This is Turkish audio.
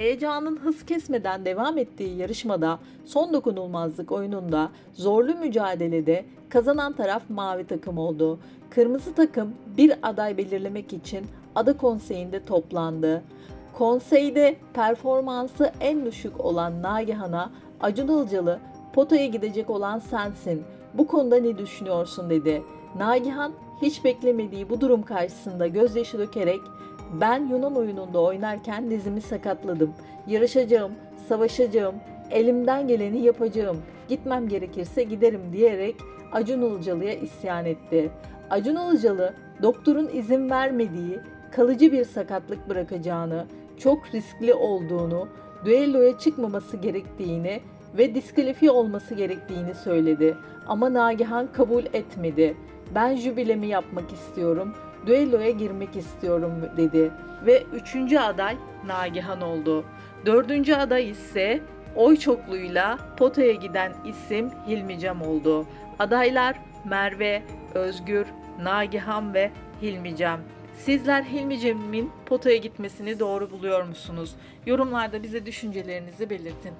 Heyecanın hız kesmeden devam ettiği yarışmada son dokunulmazlık oyununda zorlu mücadelede kazanan taraf mavi takım oldu. Kırmızı takım bir aday belirlemek için ada konseyinde toplandı. Konseyde performansı en düşük olan Nagihan'a Acun Ilıcalı potaya gidecek olan sensin. Bu konuda ne düşünüyorsun dedi. Nagihan hiç beklemediği bu durum karşısında gözyaşı dökerek ben Yunan oyununda oynarken dizimi sakatladım. Yarışacağım, savaşacağım, elimden geleni yapacağım. Gitmem gerekirse giderim diyerek Acun Ilıcalı'ya isyan etti. Acun Ilıcalı doktorun izin vermediği kalıcı bir sakatlık bırakacağını, çok riskli olduğunu, düelloya çıkmaması gerektiğini ve diskalifiye olması gerektiğini söyledi. Ama Nagihan kabul etmedi. Ben jübilemi yapmak istiyorum, düelloya girmek istiyorum dedi. Ve üçüncü aday Nagihan oldu. Dördüncü aday ise oy çokluğuyla potaya giden isim Hilmi Cem oldu. Adaylar Merve, Özgür, Nagihan ve Hilmi Cem. Sizler Hilmi Cem'in potaya gitmesini doğru buluyor musunuz? Yorumlarda bize düşüncelerinizi belirtin.